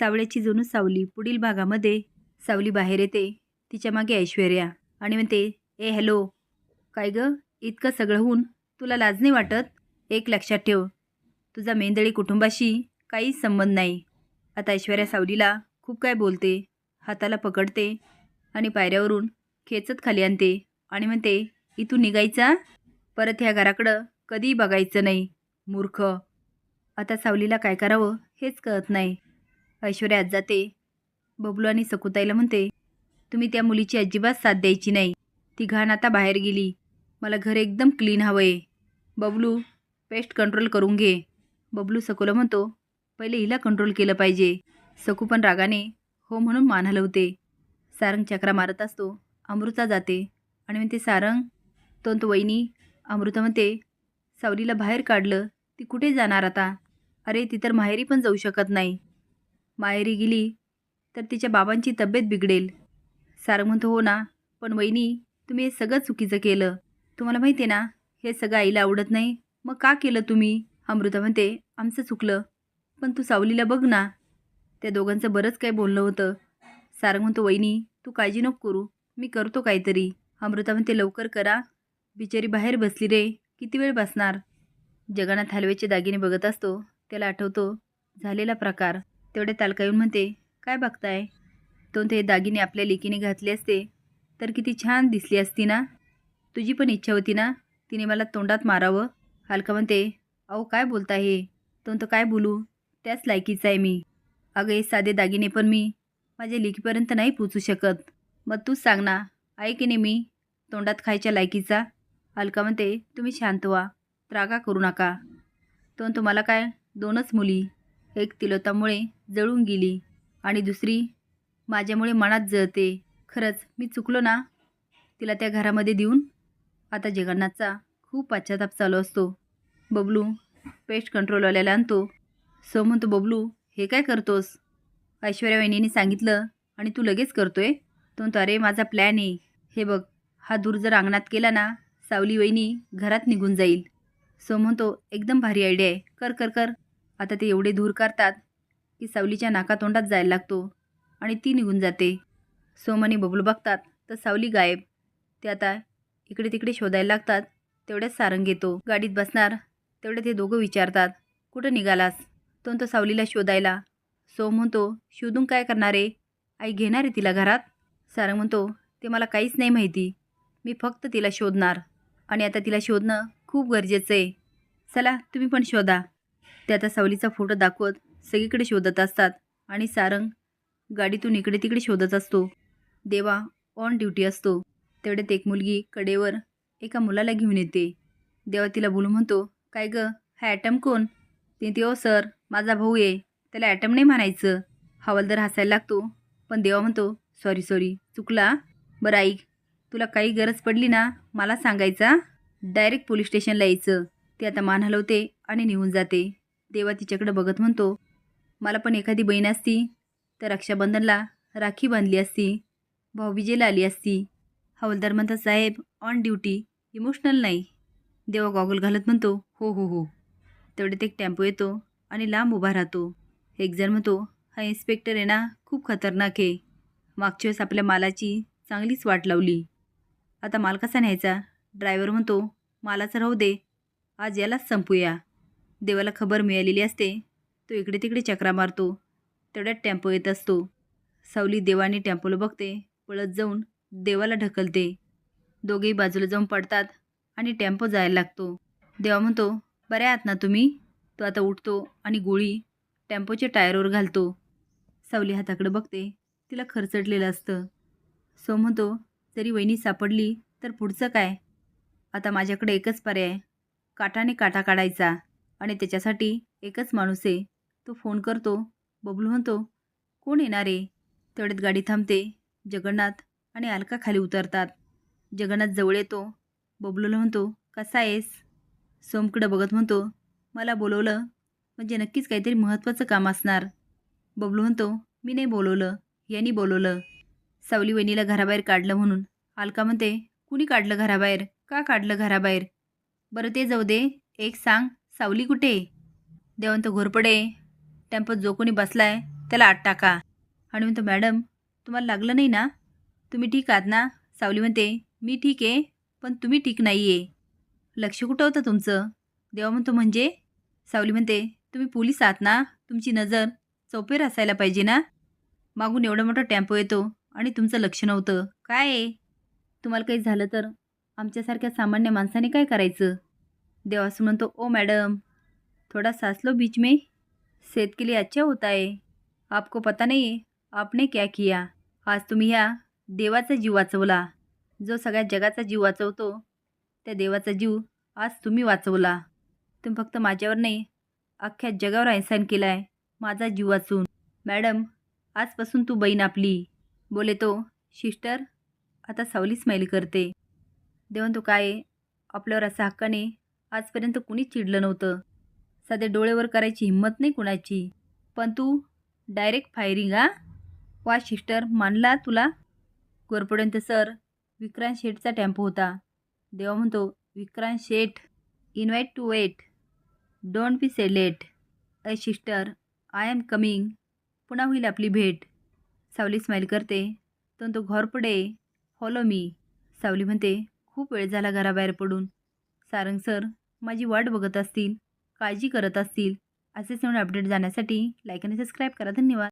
सावळ्याची जणू सावली पुढील भागामध्ये सावली बाहेर येते. तिच्यामागे ऐश्वर्या. आणि म्हणते ए हॅलो. काय ग? इतकं सगळं होऊन तुला लाज नाही वाटत? एक लक्षात ठेव. तुझा मेंदळी कुटुंबाशी काहीच संबंध नाही. आता ऐश्वर्या सावलीला खूप काय बोलते. हाताला पकडते आणि पायऱ्यावरून खेचत खाली आणते. आणि म्हणते इथून निघायचा? परत ह्या घराकडं कधीही बघायचं नाही मूर्ख. आता सावलीला काय करावं हेच कळत नाही. ऐश्वर्या आज जाते. बबलू आणि सकुताईला म्हणते तुम्ही त्या मुलीची अजिबात साथ द्यायची नाही. ती घाण आता बाहेर गेली. मला घर एकदम क्लीन हवं आहे बबलू पेस्ट कंट्रोल करून घे. बबलू सकूला म्हणतो पहिले हिला कंट्रोल केलं पाहिजे. सकू पण रागाने हो म्हणून मान हलवते. सारंग चक्रा मारत असतो. अमृता जाते आणि म्हणते सारंग तोंत वहिनी. अमृता म्हणते सावलीला बाहेर काढलं ती कुठे जाणार आता? अरे ती तर माहेरी पण जाऊ शकत नाही. माहेरी गेली तर तिच्या बाबांची तब्येत बिघडेल. सारं म्हणतो हो ना पण वहिनी तुम्ही हे सगळं चुकीचं केलं. तुम्हाला माहिती आहे ना हे सगळं आईला आवडत नाही. मग का केलं तुम्ही? अमृता म्हणते आमचं चुकलं. पण तू सावलीला बघ ना. त्या दोघांचं बरंच काही बोलणं होतं. सारंग म्हणतो वहिनी तू काळजी नको करू. मी करतो काहीतरी. अमृता म्हणते लवकर करा. बिचारी बाहेर बसली रे. किती वेळ बसणार? जगन्नाथ हलवेचे दागिने बघत असतो. त्याला आठवतो झालेला प्रकार. तेवढे तालका येऊन म्हणते काय बघताय? तो ते दागिने आपल्या लेकीने घातले असते. तर किती छान दिसली असती ना? तुझी पण इच्छा होती ना? तिने मला तोंडात मारावं. हलका म्हणते अहो काय बोलता हे? तो तर काय बोलू? त्याच लायकीचा आहे मी. अगं हे साधे दागिने पण मी माझ्या लेकीपर्यंत नाही पोचू शकत. मग तूच सांग ना आहे की नाही मी तोंडात खायच्या लायकीचा? अलका म्हणते तुम्ही शांत व्हा. त्रागा करू नका. तो तुम्हाला काय? दोनच मुली. एक तिलोतामुळे जळून गेली. आणि दुसरी माझ्यामुळे मनात जळते. खरंच मी चुकलो ना? तिला त्या घरामध्ये देऊन? आता जगन्नाथचा खूप पश्चाताप चालू असतो. बबलू पेस्ट कंट्रोलवाल्याला आणतो. सो म्हणतो बबलू हे काय करतोस? ऐश्वर्या वहिनीने सांगितलं आणि तू लगेच करतोय? तो म्हणतो अरे माझा प्लॅन आहे हे बघ हा दूर जर अंगणात केला ना सावली वहिनी घरात निघून जाईल. सो म्हणतो एकदम भारी आयडिया आहे कर कर कर. आता ते एवढे दूर करतात की सावलीच्या नाकातोंडात जायला लागतो आणि ती निघून जाते. सोम आणि बबलू बघतात तर सावली गायब. ते आता इकडे तिकडे शोधायला लागतात तेवढ्याच सारंग येतो. गाडीत बसणार तेवढे ते दोघं विचारतात कुठं निघालास? तो तो सावलीला शोधायला. सोम म्हणतो शोधून काय करणार आहे? आई घेणार आहे तिला घरात? सारंग म्हणतो ते मला काहीच नाही माहिती. मी फक्त तिला शोधणार आणि आता तिला शोधणं खूप गरजेचं आहे. चला तुम्ही पण शोधा. ते आता सावलीचा फोटो दाखवत सगळीकडे शोधत असतात. आणि सारंग गाडीतून इकडे तिकडे शोधत असतो. देवा ऑन ड्युटी असतो. तेवढ्यात एक मुलगी कडेवर एका मुलाला घेऊन येते. देवा तिला बोलू म्हणतो काय गं? हा ॲटम कोण? ते ते ओ सर माझा भाऊ आहे. त्याला ॲटम नाही म्हणायचं. हवालदार हसायला लागतो. पण देवा म्हणतो सॉरी सॉरी चुकला. बरं ऐक तुला काही गरज पडली ना मला सांगायचा? डायरेक्ट पोलीस स्टेशनला यायचं. ते आता मान हलवते आणि निघून जाते. देवा तिच्याकडे बघत म्हणतो मला पण एखादी बहीण असती तर रक्षाबंधनला राखी बांधली असती भाऊबीजेला आली असती. हवलदार म्हणतात साहेब ऑन ड्युटी इमोशनल नाही. देवा गॉगल घालत म्हणतो हो हो हो. तेवढ्यात एक टेम्पो येतो आणि लांब उभा राहतो. एक जण म्हणतो हा इन्स्पेक्टर आहे ना खूप खतरनाक आहे. मागच्या वेळेस आपल्या मालाची चांगलीच वाट लावली. आता माल कसा न्यायचा? ड्रायव्हर म्हणतो मालाचं राहू दे आज यालाच संपूया. देवाला खबर मिळालेली असते तो इकडे तिकडे चक्रा मारतो. तेवढ्यात टेम्पो येत असतो. सावली देवाने टेम्पोला बघते. पळत जाऊन देवाला ढकलते. दोघेही बाजूला जाऊन पडतात आणि टेम्पो जायला लागतो. देवा म्हणतो बरे आहात ना तुम्ही? तो आता उठतो आणि गोळी टेम्पोच्या टायरवर घालतो. सावली हाताकडे बघते. तिला खरचटलेलं असतं. सो म्हणतो जरी वहिनी सापडली तर पुढचं काय? आता माझ्याकडे एकच पर्याय. काटाने काटा काढायचा आणि त्याच्यासाठी एकच माणूस आहे. तो फोन करतो बबलू म्हणतो कोण येणार आहे? तेवढ्यात गाडी थांबते. जगन्नाथ आणि अलका खाली उतरतात. जगन्नाथ जवळ येतो. बबलूला म्हणतो कसा आहेस? सोमकडं बघत म्हणतो मला बोलवलं म्हणजे नक्कीच काहीतरी महत्त्वाचं काम असणार. बबलू म्हणतो मी नाही बोलवलं यांनी बोलवलं. सावली वहिनीला घराबाहेर काढलं म्हणून. अलका म्हणते कुणी काढलं घराबाहेर? का काढलं घराबाहेर? बरं ते जाऊ दे एक सांग सावली कुठे देवंत घोरपडे टेम्पोत जो कोणी बसलाय त्याला आत टाका. आणि म्हणतो मॅडम तुम्हाला लागलं नाही ना? तुम्ही ठीक आहात ना? सावली म्हणते मी ठीक आहे पण तुम्ही ठीक नाही आहे लक्ष कुठं होतं तुमचं? देवा म्हणतो म्हणजे? सावली म्हणते तुम्ही पोलीस आहात ना? तुमची नजर चौपेर असायला पाहिजे ना? मागून एवढा मोठा टेम्पो येतो आणि तुमचं लक्ष नव्हतं. काय आहे? तुम्हाला काही झालं तर आमच्यासारख्या सामान्य माणसाने काय करायचं? देवासून म्हणतो ओ मॅडम थोड़ा सासलो बीच में सेहत के लिए अच्छा होता है। आपको पता नहीं है आपने क्या किया। आज तुम्ही ह्या देवाचा जीव वाचवला। जो सगळ्या जगाचा जीव वाचवतो त्या देवाचा जीव आज तुम्ही वाचवला। तुम्ही फक्त माझ्यावर नाही अख्ख्या जगावर अहसान केला आहे माझा जीव वाचून. मॅडम आजपासून तू बहीण आपली. बोले तो सिस्टर आता सावली स्माईल करते. देवन तो काय आपल्यावर असा हक्काने आजपर्यंत कुणीच चिडलं नव्हतं. साधे डोळेवर करायची हिंमत नाही कुणाची. पण तू डायरेक्ट फायरिंग हा? वा शिस्टर मानला तुला? गोरपर्यंत सर विक्रांत शेठचा टेम्पो होता. देवा म्हणतो विक्रांत शेठ invite to wait don't be so late अय शिस्टर आय एम कमिंग पुन्हा होईल आपली भेट. सावली स्माईल करते. तर तो घोरपडे फॉलो मी सावली म्हणते खूप वेळ झाला घराबाहेर पडून. सारंग सर माझी वाट बघत असतील. काळजी करत असतील. असेच नवीन अपडेट जाण्यासाठी लाईक आणि सबस्क्राईब करा. धन्यवाद.